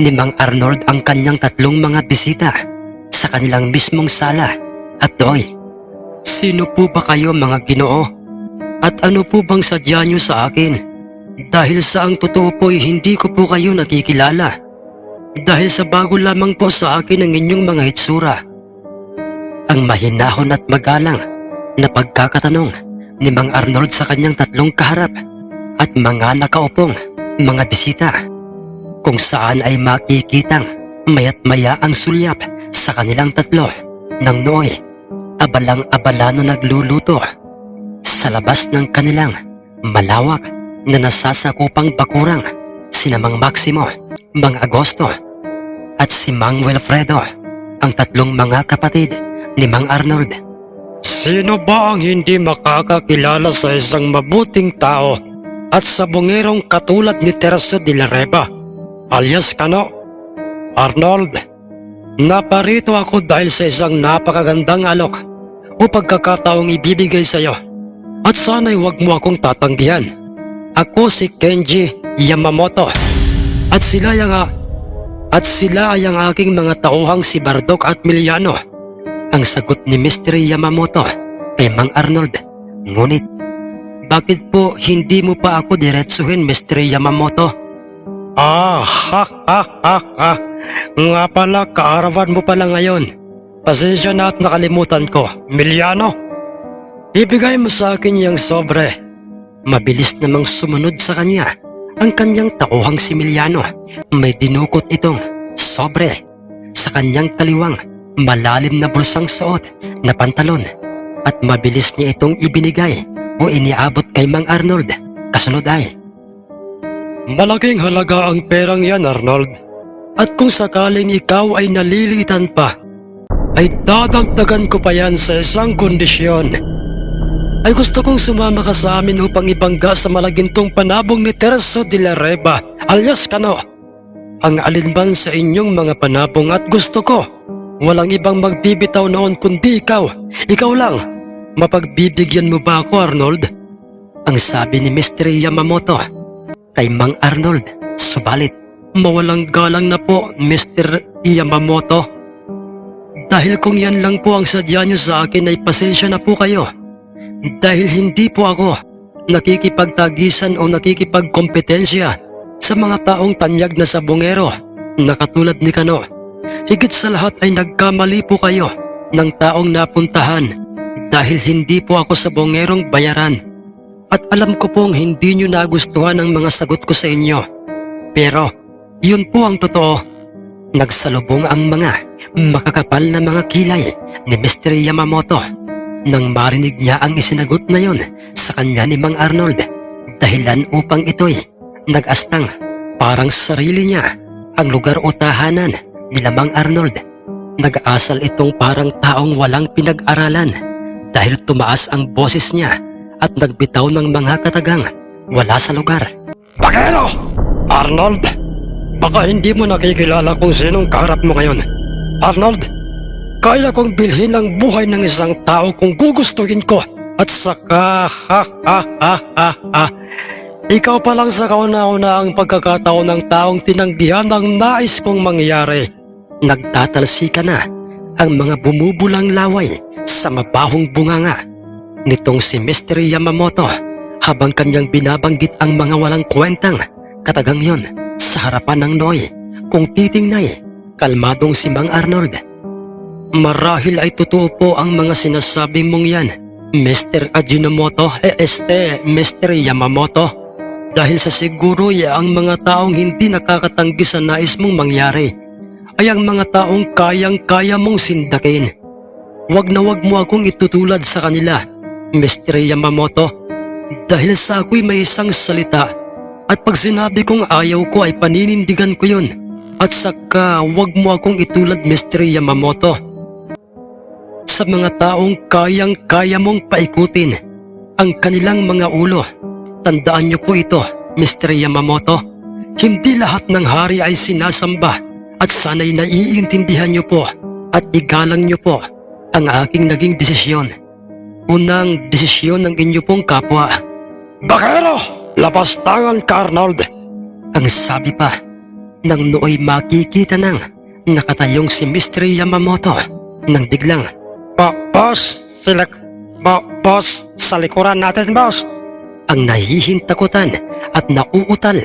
ni Mang Arnold ang kanyang tatlong mga bisita sa kanilang mismong sala at doy. Sino po ba kayo mga ginoo? At ano po bang sadya niyo sa akin? Dahil sa ang totoo po'y hindi ko po kayo nakikilala. Dahil sa bago lamang po sa akin ang inyong mga hitsura. Ang mahinahon at magalang na pagkakatanong ni Mang Arnold sa kanyang tatlong kaharap at mga nakaupong mga bisita kung saan ay makikitang mayat maya ang sulyap sa kanilang tatlo ng nooy abalang-abala na nagluluto sa labas ng kanilang malawak na nasasakupang bakurang sina Mang Maximo, Mang Agosto at si Mang Wilfredo ang tatlong mga kapatid ni Mang Arnold. Sino ba ang hindi makakakilala sa isang mabuting tao at sa bungerong katulad ni Teresa de la Reba alias Kano? Arnold, naparito ako dahil sa isang napakagandang alok o pagkakataong ibibigay sa iyo at sana'y huwag mo akong tatanggihan. Ako si Kenji Yamamoto at sila yung at sila ay ang aking mga tauhang si Bardok at Miliano. Ang sagot ni Mr. Yamamoto kay Mang Arnold. Ngunit, bakit po hindi mo pa ako diretsuhin, Mr. Yamamoto? Ah, ha, ha, ha, ha. Nga pala, kaarawan mo pala ngayon. Pasensya na at nakalimutan ko. Miliano? Ibigay mo sa akin yung sobre. Mabilis namang sumunod sa kanya ang kanyang tauhang si Miliano. May dinukot itong sobre sa kanyang kaliwang malalim na bulsang suot na pantalon at mabilis niya itong ibinigay o iniabot kay Mang Arnold. Kasunod ay, Malaking halaga ang perang yan, Arnold. At kung sakaling ikaw ay nalilitan pa, ay dadagdagan ko pa yan sa isang kondisyon. Ay gusto kong sumama ka sa amin upang ibangga sa malagintong panabong ni Terso de la Reba alias Kano. Ang alinman sa inyong mga panabong at gusto ko, walang ibang magbibitaw noon kundi ikaw. Ikaw lang. Mapagbibigyan mo ba ako, Arnold? Ang sabi ni Mr. Yamamoto kay Mang Arnold. Subalit, mawalang galang na po, Mr. Yamamoto. Dahil kung yan lang po ang sadya niyo sa akin ay pasensya na po kayo. Dahil hindi po ako nakikipagtagisan o nakikipagkompetensya sa mga taong tanyag na sabongero na katulad ni Kano. Higit sa lahat ay nagkamali po kayo ng taong napuntahan dahil hindi po ako sabongerong bayaran. At alam ko pong hindi nyo nagustuhan ang mga sagot ko sa inyo. Pero, yun po ang totoo. Nagsalubong ang mga makakapal na mga kilay ni Mr. Yamamoto nang marinig niya ang isinagot na yon sa kanya ni Mang Arnold dahilan upang ito'y nag-astang parang sarili niya ang lugar o tahanan ni Mang Arnold. Nag-asal itong parang taong walang pinag-aralan dahil tumaas ang boses niya at nagbitaw ng mga katagang wala sa lugar. Bakero! Arnold! Baka hindi mo nakikilala kung sinong kaharap mo ngayon. Arnold, kaya kong bilhin ang buhay ng isang tao kung gugustuhin ko. At saka, ha, ha, ha, ha, ha. Ikaw pa lang sa kauna-una ang pagkakataon ng taong tinanggihan ng nais kong mangyari. Nagtatalsika na ang mga bumubulang laway sa mabahong bunganga nitong si Mr. Yamamoto habang kanyang binabanggit ang mga walang kwentang katagang yon sa harapan ng Noy kung titingnay kalmadong si Mang Arnold. Marahil ay totoo po ang mga sinasabi mong yan, Mr. Ajinomoto e este Mr. Yamamoto. Dahil sa siguro ya ang mga taong hindi nakakatanggi sa nais mong mangyari ay ang mga taong kayang-kaya mong sindakin. Huwag na wag mo akong itutulad sa kanila, Mr. Yamamoto. Dahil sa ako'y may isang salita at pag sinabi kong ayaw ko ay paninindigan ko yun. At saka wag mo akong itulad Mr. Yamamoto. Sa mga taong kayang-kaya mong paikutin ang kanilang mga ulo. Tandaan niyo po ito, Mr. Yamamoto. Hindi lahat ng hari ay sinasamba at sana'y naiintindihan niyo po at igalang niyo po ang aking naging desisyon. Unang desisyon ng inyo pong kapwa. Bakero! Labas tangan ka, Arnold! Ang sabi pa, nang nooy makikita nang nakatayong si Mr. Yamamoto nang biglang, Ba, boss, sila, ba, boss, sa likuran natin, boss. Ang nahihintakutan at nauutal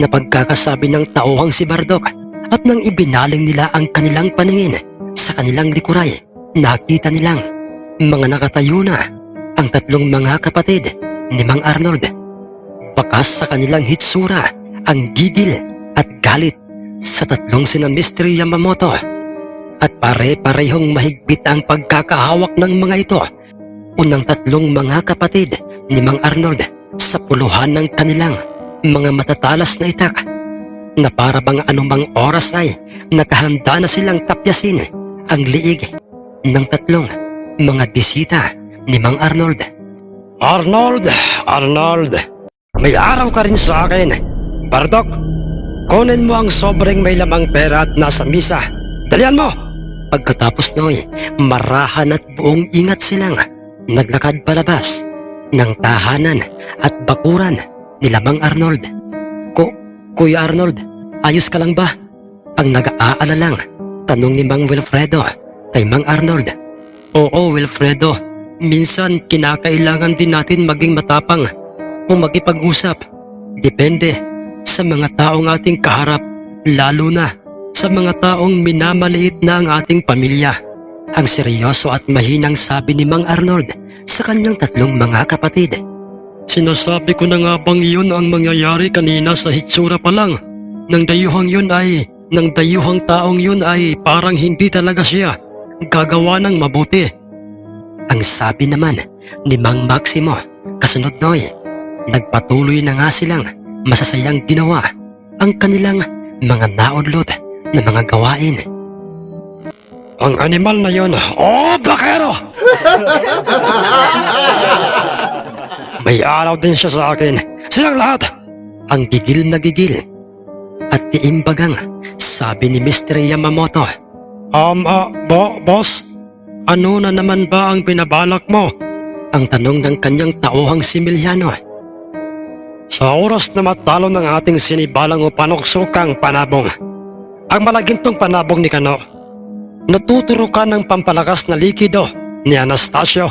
na pagkakasabi ng tauhang si Bardok at nang ibinaling nila ang kanilang paningin sa kanilang likuray, nakita nilang mga nakatayo na ang tatlong mga kapatid ni Mang Arnold. Bakas sa kanilang hitsura ang gigil at galit sa tatlong sina Mr. Yamamoto. At pare-parehong mahigpit ang pagkakahawak ng mga ito. Unang tatlong mga kapatid ni Mang Arnold sa puluhan ng kanilang mga matatalas na itak na para bang anumang oras ay nakahanda na silang tapyasin ang liig ng tatlong mga bisita ni Mang Arnold. Arnold, Arnold, may araw ka rin sa akin. Bardok, kunin mo ang sobrang may lamang pera at nasa misa. Dalian mo! Pagkatapos noy, marahan at buong ingat silang naglakad palabas ng tahanan at bakuran ni Lamang Arnold. Ko, Kuya Arnold, ayos ka lang ba? Ang nag-aalalang tanong ni Mang Wilfredo kay Mang Arnold. Oo, Wilfredo. Minsan kinakailangan din natin maging matapang kung makipag-usap. Depende sa mga taong ating kaharap, lalo na sa mga taong minamaliit na ang ating pamilya. Ang seryoso at mahinang sabi ni Mang Arnold sa kanyang tatlong mga kapatid. Sinasabi ko na nga bang iyon ang mangyayari kanina sa hitsura pa lang. Nang dayuhang yun ay, nang dayuhang taong yun ay parang hindi talaga siya gagawa ng mabuti. Ang sabi naman ni Mang Maximo, kasunod noy, nagpatuloy na nga silang masasayang ginawa ang kanilang mga naudlot na mga gawain. Ang animal na yon, oh, bakero! May araw din siya sa akin. Silang lahat. Ang gigil na gigil. At tiimbagang sabi ni Mr. Yamamoto. Um, ah, bo, boss? Ano na naman ba ang binabalak mo? Ang tanong ng kanyang tauhang si Miliano. Sa oras na matalo ng ating sinibalang o panuksukang panabong, ang malagintong panabong ni Kano, natuturo ka ng pampalakas na likido ni Anastasio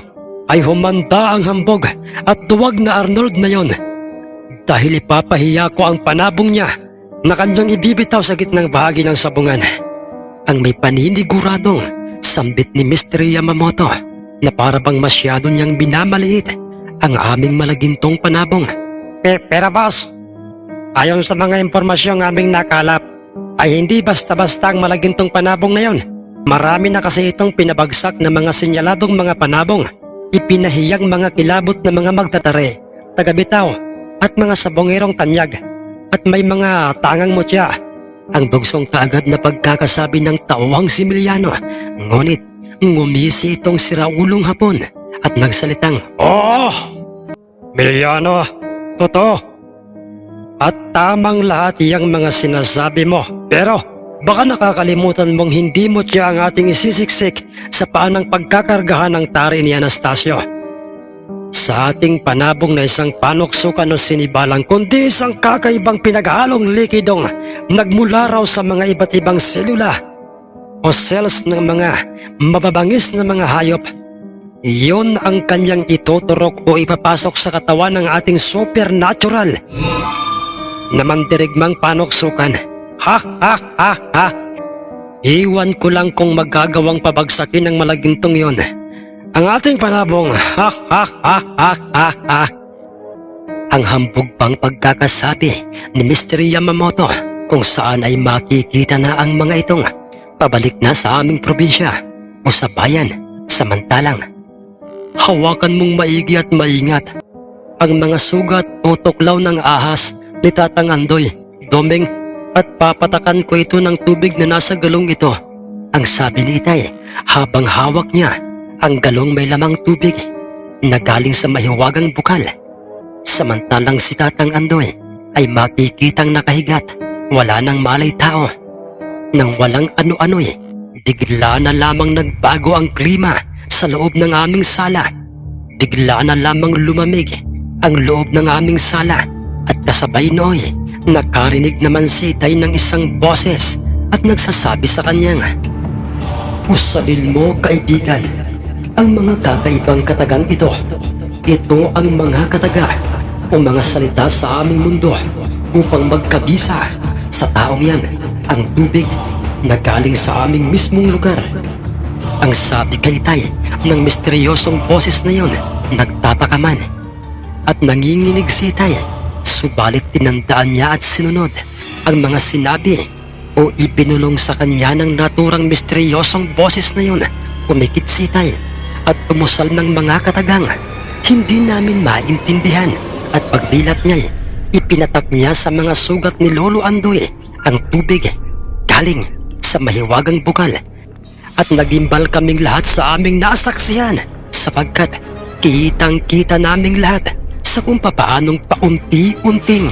ay humanda ang hambog at duwag na Arnold na yon. Dahil ipapahiya ko ang panabong niya na kanyang ibibitaw sa gitnang bahagi ng sabungan. Ang may paniniguradong sambit ni Mr. Yamamoto na para bang masyado niyang binamaliit ang aming malagintong panabong. Pe pera boss, ayon sa mga impormasyong aming nakalap, ay hindi basta-basta ang malagintong panabong na yon. Marami na kasi itong pinabagsak na mga sinyaladong mga panabong, ipinahiyang mga kilabot na mga magtatare, tagabitaw, at mga sabongerong tanyag, at may mga tangang mutya. Ang dugsong kaagad na pagkakasabi ng tawang si Miliano, ngunit ngumisi itong siraulong hapon at nagsalitang, Oh! Miliano, totoo. At tamang lahat iyang mga sinasabi mo. Pero baka nakakalimutan mong hindi mo siya ang ating isisiksik sa paanang pagkakargahan ng tari ni Anastasio. Sa ating panabong na isang panuksukan o sinibalang kundi isang kakaibang pinaghalong likidong nagmula raw sa mga iba't ibang selula o cells ng mga mababangis na mga hayop. Iyon ang kanyang ituturok o ipapasok sa katawan ng ating supernatural na mandirigmang panuksukan. Ha ha ha ha! Iwan ko lang kung magagawang pabagsakin ng malagintong yon. Ang ating panabong, ha ha ha ha ha ha! Ang hambog pang pagkakasabi ni Mr. Yamamoto kung saan ay makikita na ang mga itong pabalik na sa aming probinsya o sa bayan samantalang hawakan mong maigi at maingat ang mga sugat o tuklaw ng ahas ni Tatang Andoy, Domeng at papatakan ko ito ng tubig na nasa galong ito. Ang sabi ni Itay habang hawak niya ang galong may lamang tubig na galing sa mahiwagang bukal. Samantalang si Tatang Andoy ay makikitang nakahigat, wala nang malay tao. Nang walang ano-ano'y, bigla na lamang nagbago ang klima sa loob ng aming sala. Bigla na lamang lumamig ang loob ng aming sala at kasabay nooy, nakarinig naman si Itay ng isang boses at nagsasabi sa kanyang, Usalin mo, kaibigan, ang mga kakaibang katagang ito. Ito ang mga kataga o mga salita sa aming mundo upang magkabisa sa taong yan ang tubig na galing sa aming mismong lugar. Ang sabi kay Tay ng misteryosong boses na yon nagtataka man at nanginginig si Tay subalit tinandaan niya at sinunod ang mga sinabi o ipinulong sa kanya ng naturang misteryosong boses na yun. Umikit si Tay at umusal ng mga katagang. Hindi namin maintindihan at pagdilat niya, ipinatak niya sa mga sugat ni Lolo Andoy ang tubig galing sa mahiwagang bukal at nagimbal kaming lahat sa aming nasaksihan sapagkat kitang-kita naming lahat sa kung papaanong paunti-unting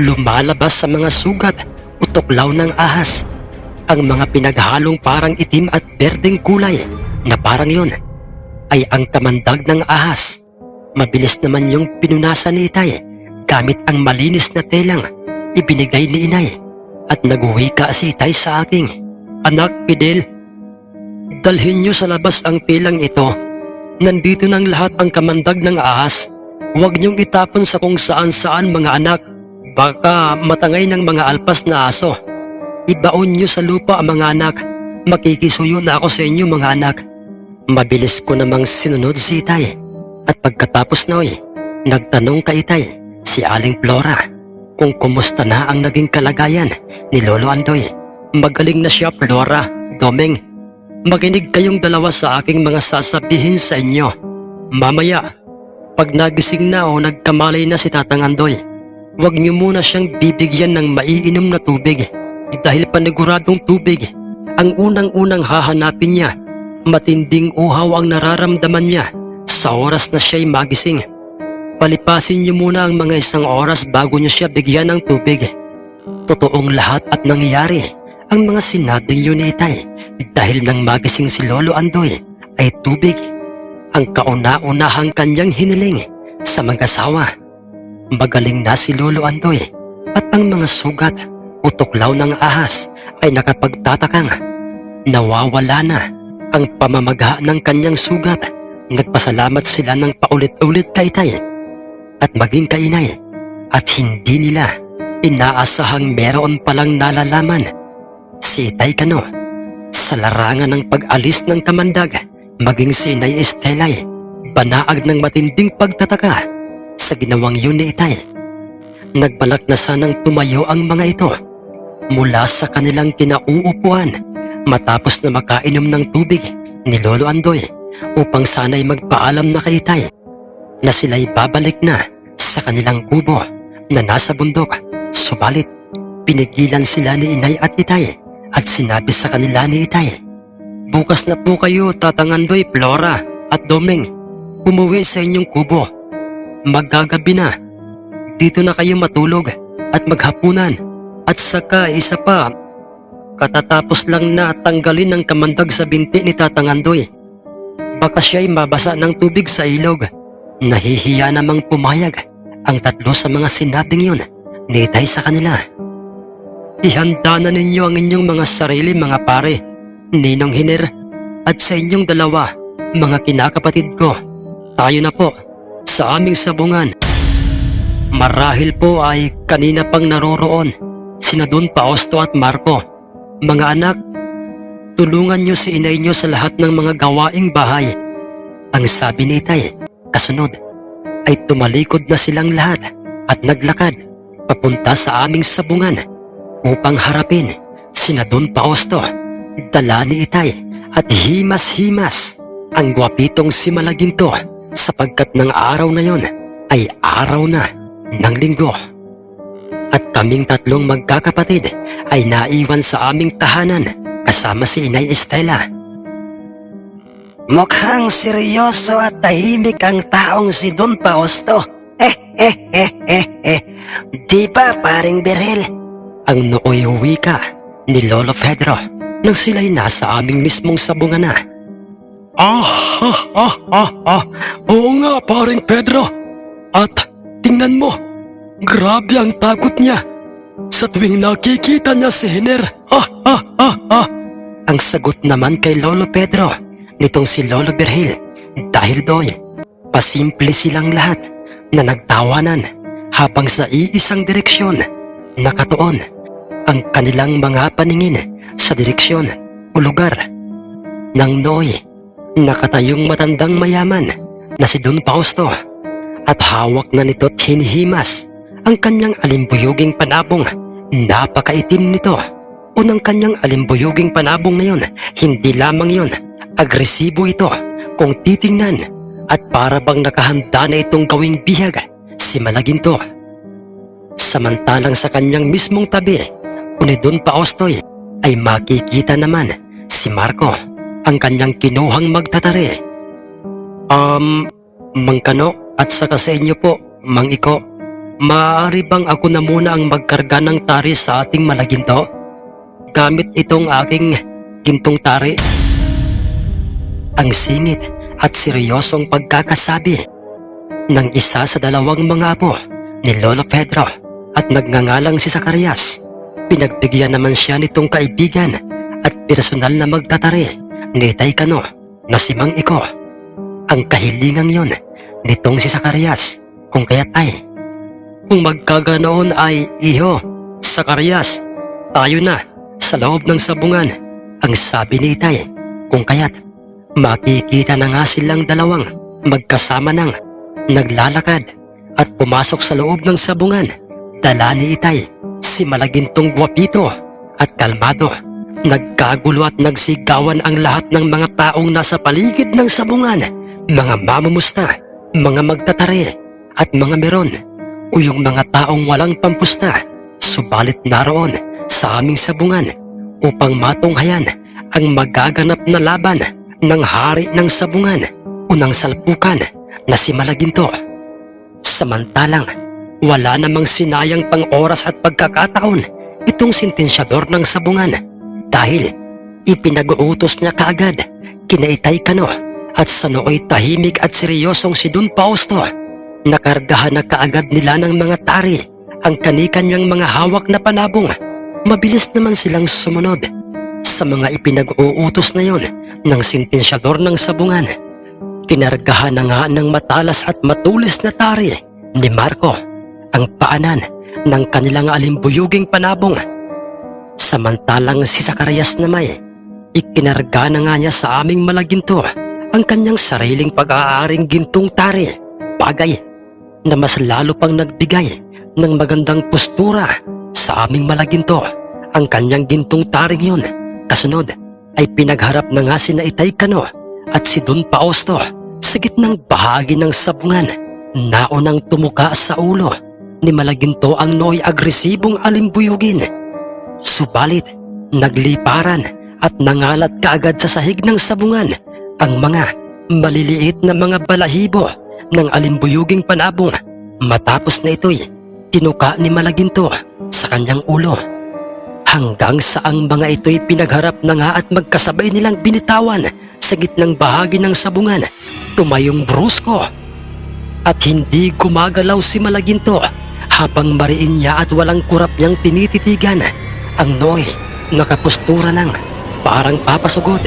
lumalabas sa mga sugat o tuklaw ng ahas ang mga pinaghalong parang itim at berdeng kulay na parang yon ay ang kamandag ng ahas. Mabilis naman yung pinunasan ni Itay gamit ang malinis na telang ibinigay ni Inay at naguwika si Itay sa aking. Anak, Fidel, dalhin niyo sa labas ang telang ito. Nandito ng lahat ang kamandag ng ahas. Huwag niyong itapon sa kung saan-saan mga anak. Baka matangay ng mga alpas na aso. Ibaon niyo sa lupa ang mga anak. Makikisuyo na ako sa inyo mga anak. Mabilis ko namang sinunod si Itay. At pagkatapos noy, nagtanong kay Itay si Aling Flora kung kumusta na ang naging kalagayan ni Lolo Andoy. Magaling na siya Flora, Domeng. Makinig kayong dalawa sa aking mga sasabihin sa inyo. Mamaya, pag nagising na o nagkamalay na si Tatang Andoy, huwag niyo muna siyang bibigyan ng maiinom na tubig dahil paniguradong tubig ang unang-unang hahanapin niya. Matinding uhaw ang nararamdaman niya sa oras na siya'y magising. Palipasin niyo muna ang mga isang oras bago niyo siya bigyan ng tubig. Totoong lahat at nangyari ang mga sinabing yun ni Itay dahil nang magising si Lolo Andoy ay tubig ang kauna-unahang kanyang hiniling sa mag-asawa. Magaling na si Lolo Andoy at ang mga sugat o tuklaw ng ahas ay nakapagtatakang nawawala na ang pamamaga ng kanyang sugat. Nagpasalamat sila ng paulit-ulit kay Tay at maging kainay at hindi nila inaasahang meron palang nalalaman si Tay Kano sa larangan ng pag-alis ng kamandag maging si Inay Estelay banaag ng matinding pagtataka sa ginawang yun ni Itay. Nagbalak na sanang tumayo ang mga ito mula sa kanilang kinauupuan matapos na makainom ng tubig ni Lolo Andoy upang sana'y magpaalam na kay Itay na sila'y babalik na sa kanilang kubo na nasa bundok. Subalit, pinigilan sila ni Inay at Itay at sinabi sa kanila ni Itay, Bukas na po kayo, Tatangandoy, Flora at Domeng. Umuwi sa inyong kubo. Maggagabi na. Dito na kayo matulog at maghapunan. At saka isa pa, katatapos lang na tanggalin ng kamandag sa binti ni Tatangandoy. Baka siya'y mabasa ng tubig sa ilog. Nahihiya namang pumayag ang tatlo sa mga sinabing yun ni Itay sa kanila. Ihanda na ninyo ang inyong mga sarili mga pare, Ninong Hiner, at sa inyong dalawa, mga kinakapatid ko. Tayo na po, sa aming sabungan. Marahil po ay kanina pang naroroon, sina Don Pausto at Marco. Mga anak, tulungan niyo si inay niyo sa lahat ng mga gawaing bahay. Ang sabi ni Itay, kasunod, ay tumalikod na silang lahat at naglakad papunta sa aming sabungan upang harapin sina Don Pausto, dala ni Itay at himas-himas ang gwapitong si Malaginto sapagkat ng araw na yon ay araw na ng linggo. At kaming tatlong magkakapatid ay naiwan sa aming tahanan kasama si Inay Estela. Mukhang seryoso at tahimik ang taong si Don Fausto. Eh, eh, eh, eh, eh. Di ba paring Berhel? Ang nooy wika ni Lolo Pedro nang sila'y nasa aming mismong sabungan na. Ah, ah, ah, ah, ah. Oo nga, paring Pedro. At tingnan mo, grabe ang takot niya. Sa tuwing nakikita niya si Hiner, ah, ah, ah, ah. Ang sagot naman kay Lolo Pedro, nitong si Lolo Berhil, dahil doy, pasimple silang lahat na nagtawanan habang sa iisang direksyon, nakatuon ang kanilang mga paningin sa direksyon o lugar ng Noy nakatayong matandang mayaman na si Don Fausto at hawak na nito't hinihimas ang kanyang alimbuyuging panabong. Napakaitim nito. Unang kanyang alimbuyuging panabong na yon, hindi lamang yon, agresibo ito kung titingnan at para bang nakahanda na itong gawing bihag si Malaginto. Samantalang sa kanyang mismong tabi, ni Don Paostoy ay makikita naman si Marco ang kanyang kinuhang magtatari. Um, Mang Kano at saka sa inyo po, Mang Iko, maaari bang ako na muna ang magkarga ng tari sa ating malaginto? Gamit itong aking gintong tari. Ang singit at seryosong pagkakasabi ng isa sa dalawang mga apo ni Lolo Pedro at nagngangalang si Zacarias. Pinagbigyan naman siya nitong kaibigan at personal na magtatari ni Tay Kano na si Mang Iko. Ang kahilingang yon nitong si Zacarias kung kaya't ay kung magkaganoon ay iho, Zacarias, tayo na sa loob ng sabungan ang sabi ni Itay kung kaya't makikita na nga silang dalawang magkasama nang naglalakad at pumasok sa loob ng sabungan dala ni Itay si malagintong guwapito at kalmado. Nagkagulo at nagsigawan ang lahat ng mga taong nasa paligid ng sabungan, mga mamumusta, mga magtatari at mga meron o yung mga taong walang pampusta. Subalit naroon sa aming sabungan upang matunghayan ang magaganap na laban ng hari ng sabungan o ng salpukan na si Malaginto. Samantalang wala namang sinayang pang oras at pagkakataon itong sentensyador ng sabungan dahil ipinag-uutos niya kaagad kinaitay kano at sa nooy tahimik at seryosong si Don Fausto. Nakargahan na kaagad nila ng mga tari ang kanikanyang mga hawak na panabong. Mabilis naman silang sumunod sa mga ipinag-uutos na yon ng sentensyador ng sabungan. Kinargahan na nga ng matalas at matulis na tari ni Marco ang paanan ng kanilang alimbuyuging panabong. Samantalang si Zacarias na may ikinarga na nga niya sa aming malaginto ang kanyang sariling pag-aaring gintong tari, bagay na mas lalo pang nagbigay ng magandang postura sa aming malaginto. Ang kanyang gintong taring yun, kasunod ay pinagharap na nga si Naitay Kano at si Don Paosto sa gitnang bahagi ng sabungan naunang tumuka sa ulo ni Malaginto ang nooy agresibong alimbuyugin. Subalit, nagliparan at nangalat kaagad sa sahig ng sabungan ang mga maliliit na mga balahibo ng alimbuyuging panabong. Matapos na ito'y tinuka ni Malaginto sa kanyang ulo. Hanggang sa ang mga ito'y pinagharap na nga at magkasabay nilang binitawan sa gitnang bahagi ng sabungan, tumayong brusko at hindi gumagalaw si Malaginto habang mariin niya at walang kurap niyang tinititigan ang Noy nakapustura ng parang papasugod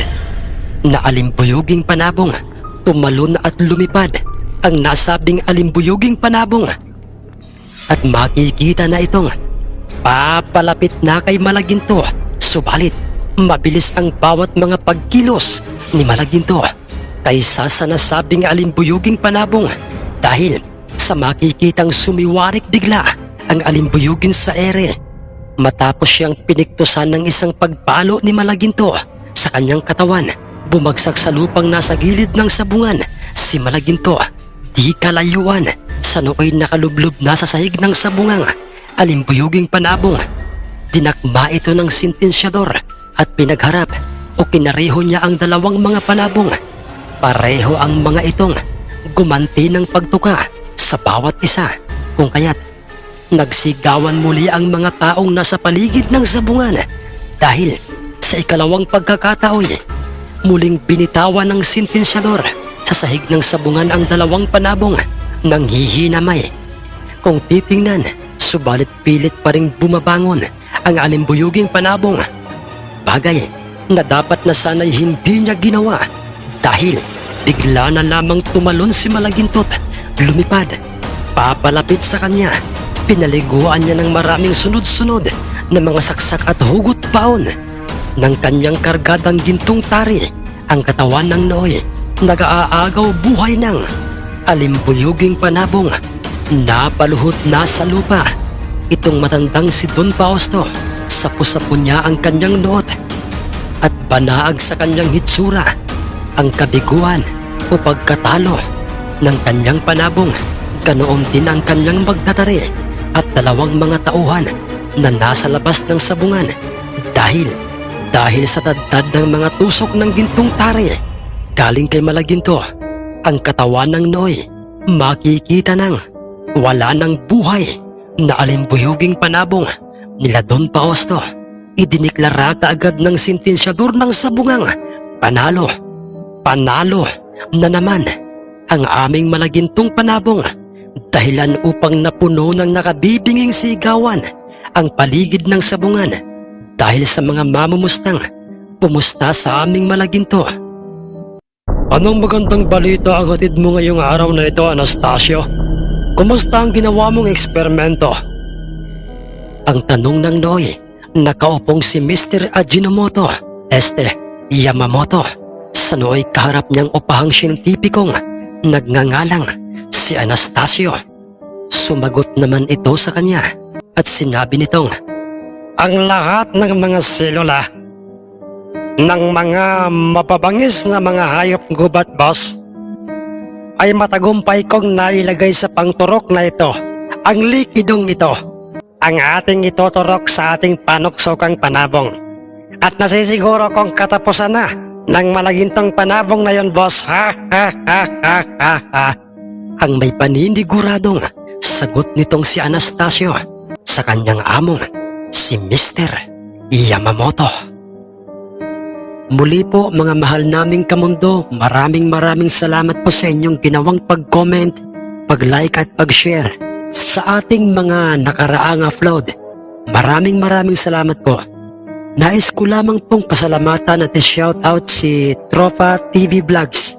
na alimbuyuging panabong tumalon at lumipad ang nasabing alimbuyuging panabong. At makikita na itong papalapit na kay Malaginto. Subalit mabilis ang bawat mga pagkilos ni Malaginto kaysa sa nasabing alimbuyuging panabong. Dahil sa makikitang sumiwarik bigla ang alimbuyugin sa ere matapos siyang piniktusan ng isang pagpalo ni Malaginto sa kanyang katawan bumagsak sa lupang nasa gilid ng sabungan si Malaginto di kalayuan sa nooy nakalublob na sa sahig ng sabungang alimbuyuging panabong. Dinakma ito ng sentensyador at pinagharap o kinareho niya ang dalawang mga panabong. Pareho ang mga itong gumanti ng pagtuka sa bawat isa kung kaya't nagsigawan muli ang mga taong nasa paligid ng sabungan dahil sa ikalawang pagkakataon muling binitawan ng sentensyador sa sahig ng sabungan ang dalawang panabong nang hihinamay. Kung titingnan, subalit pilit pa rin bumabangon ang alimbuyuging panabong. Bagay na dapat na sana'y hindi niya ginawa dahil bigla na lamang tumalon si Malagintot, lumipad, papalapit sa kanya. Pinaliguan niya ng maraming sunod-sunod na mga saksak at hugot paon ng kanyang kargadang gintong tari ang katawan ng Noy nag-aagaw buhay ng alimbuyuging panabong napaluhot na sa lupa. Itong matandang si Don Fausto, sapo-sapo niya ang kanyang noot at banaag sa kanyang hitsura ang kabiguan o pagkatalo ng kanyang panabong. Ganoon din ang kanyang magtatari at dalawang mga tauhan na nasa labas ng sabungan dahil dahil sa tadtad ng mga tusok ng gintong tari galing kay Malaginto ang katawan ng Noy makikita ng wala ng buhay na alimbuyuging panabong nila Don Fausto. Idiniklara kaagad ng sentensyador ng sabungang panalo, panalo na naman ang aming malagintong panabong dahilan upang napuno ng nakabibinging sigawan ang paligid ng sabungan dahil sa mga mamumustang pumusta sa aming malaginto. Anong magandang balita ang hatid mo ngayong araw na ito, Anastasio? Kumusta ang ginawa mong eksperimento? Ang tanong ng Noy, nakaupong si Mr. Ajinomoto, este, Yamamoto, sa nooy kaharap niyang upahang siyentipikong nagngangalang si Anastasio. Sumagot naman ito sa kanya at sinabi nitong, Ang lahat ng mga selula ng mga mapabangis na mga hayop gubat boss ay matagumpay kong nailagay sa pangturok na ito ang likidong ito ang ating ituturok sa ating panuksokang panabong. At nasisiguro kong katapusan na ng malagintong panabong na yon boss. Ha ha ha ha ha ang may paniniguradong sagot nitong si Anastasio sa kanyang among si Mr. Yamamoto. Muli po mga mahal naming kamundo, maraming maraming salamat po sa inyong ginawang pag-comment, pag-like at pag-share sa ating mga nakaraang upload. Maraming maraming salamat po. Nais ko lamang pong pasalamatan at shoutout si Tropa TV Vlogs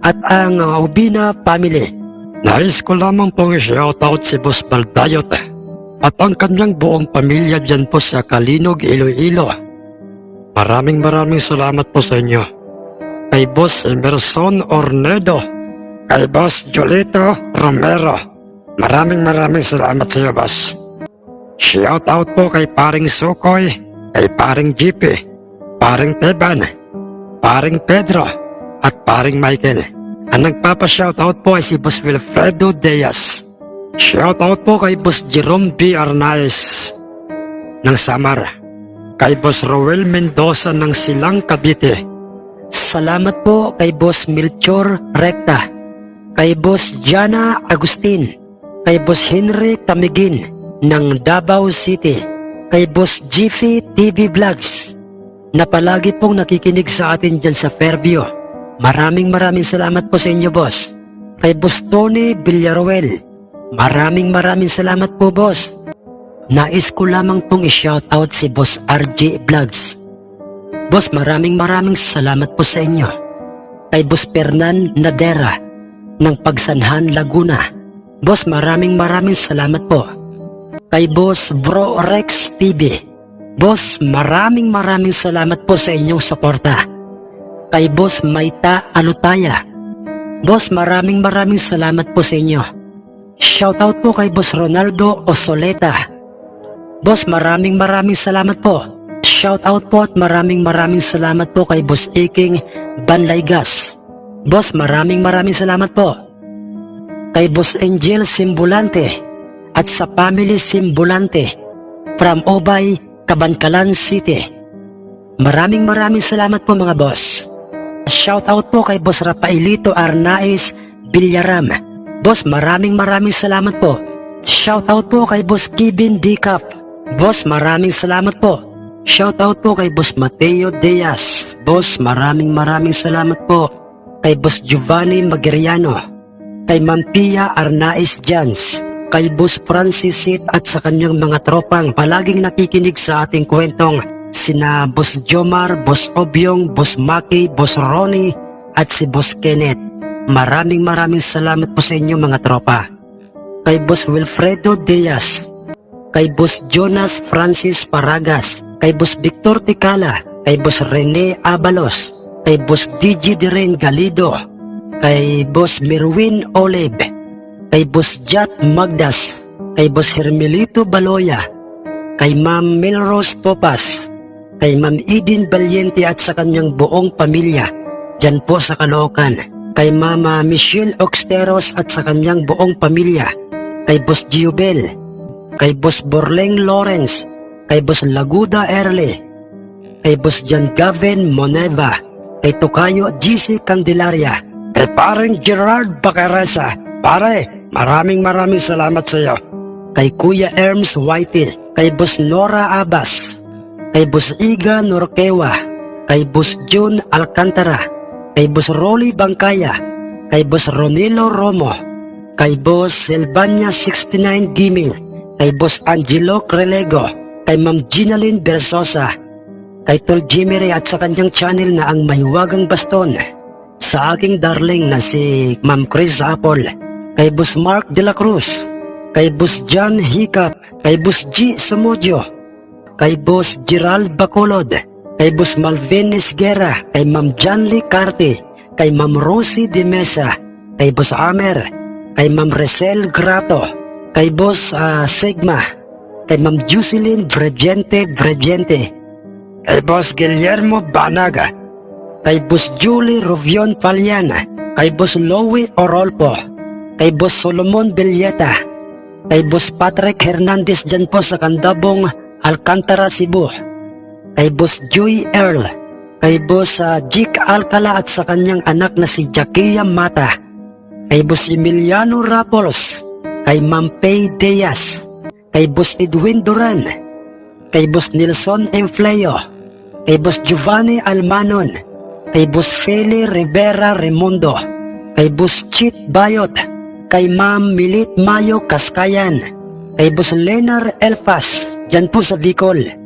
at ang Ubina Family. Nais ko lamang pong shoutout si Boss Baldayot at ang kanyang buong pamilya dyan po sa Kalinog, Iloilo. Maraming maraming salamat po sa inyo. Kay Boss Emerson Ornedo, kay Boss Jolito Romero. Maraming maraming salamat sa iyo, boss. Shout out po kay paring Sukoy, kay paring GP, paring Teban, paring Pedro, at paring Michael. Ang nagpapa-shoutout po ay si Boss Wilfredo Diaz. Shoutout po kay Boss Jerome B. Arnaez ng Samar kay Boss Roel Mendoza ng Silang Cavite. Salamat po kay Boss Melchor Recta, kay Boss Jana Agustin, kay Boss Henry Tamigin ng Davao City, kay Boss Jiffy TV Vlogs na palagi pong nakikinig sa atin dyan sa Fairview. Maraming maraming salamat po sa inyo, boss. Kay Boss Tony Villaruel, maraming maraming salamat po, boss. Nais ko lamang pong i-shoutout si Boss RJ Vlogs. Boss, maraming maraming salamat po sa inyo. Kay Boss Fernan Nadera ng Pagsanhan, Laguna. Boss, maraming maraming salamat po. Kay Boss Bro Rex TV. Boss, maraming maraming salamat po sa inyong suporta. Kay Boss Maita Alutaya. Boss, maraming maraming salamat po sa inyo. Shoutout po kay Boss Ronaldo Osoleta. Boss, maraming maraming salamat po. Shout out po at maraming maraming salamat po kay Boss Iking Banlaygas. Boss, maraming maraming salamat po. Kay Boss Angel Simbulante at sa family Simbulante from Obay, Kabankalan City. Maraming maraming salamat po mga boss. Shout out po kay Boss Rafaelito Arnaiz Villaram. Boss, maraming maraming salamat po. Shout out po kay Boss Kevin Dicap. Boss, maraming salamat po. Shout out po kay Boss Mateo Diaz. Boss, maraming maraming salamat po. Kay Boss Giovanni Magiriano. Kay Ma'am Pia Arnaiz Jans. Kay Boss Francis Sit at sa kanyang mga tropang palaging nakikinig sa ating kwentong sina Boss Jomar, Boss Obyong, Boss Maki, Boss Ronnie at si Boss Kenneth. Maraming maraming salamat po sa inyo mga tropa. Kay Boss Wilfredo Diaz, kay Boss Jonas Francis Paragas, kay Boss Victor Ticala, kay Boss Rene Abalos, kay Boss DJ Diren Galido, kay Boss Merwin Olive, kay Boss Jat Magdas, kay Boss Hermelito Baloya, kay Ma'am Melrose Topas, kay Ma'am Eden Valiente at sa kanyang buong pamilya, dyan po sa Caloocan, kay Mama Michelle Oxteros at sa kanyang buong pamilya, kay Boss Giobel, kay Boss Borleng Lawrence, kay Boss Laguda Erle, kay Boss John Gavin Moneva, kay Tokayo GC Candelaria, kay paring Gerard Bacaresa. Pare, maraming maraming salamat sa iyo. Kay Kuya Erms Whitey, kay Boss Nora Abas, kay Boss Iga Norquewa, kay Boss June Alcantara, kay Boss Rolly Bangkaya, kay Boss Ronilo Romo, kay Boss Silvania 69 Gaming, kay Boss Angelo Crelego, kay Ma'am Ginaline Bersosa, kay Tol Jimmy Ray at sa kanyang channel na ang Mahiwagang Baston, sa aking darling na si Ma'am Chris Apple, kay Boss Mark De La Cruz, kay Boss John Hiccup, kay Boss G. Sumodyo, kay Boss Gerald Bacolod, kay Boss Malvin Esguera, kay Ma'am Janly Carte, kay Ma'am Rosie De Mesa, kay Boss Amer, kay Ma'am Resel Grato, kay Boss ah, Sigma, kay Ma'am Jocelyn Bregente Bregente, kay Boss Guillermo Banaga, kay Boss Julie Rovion Paliana, kay Boss Lowy Orolpo, kay Boss Solomon Villeta, kay Boss Patrick Hernandez dyan po sa Kandabong, Alcantara, Cebu, kay Boss Joy Earl, kay Boss ah, Jik Alcala at sa kanyang anak na si Jakia Mata, kay Boss Emiliano Rapolos, kay Ma'am Pay Diaz, kay Boss Edwin Duran, kay Boss Nelson Enfleo, kay Boss Giovanni Almanon, kay Boss Feli Rivera Remundo, kay Boss Chit Bayot, kay Ma'am Milit Mayo Kaskayan, kay Boss Lenar Elfas, dyan po sa Bicol.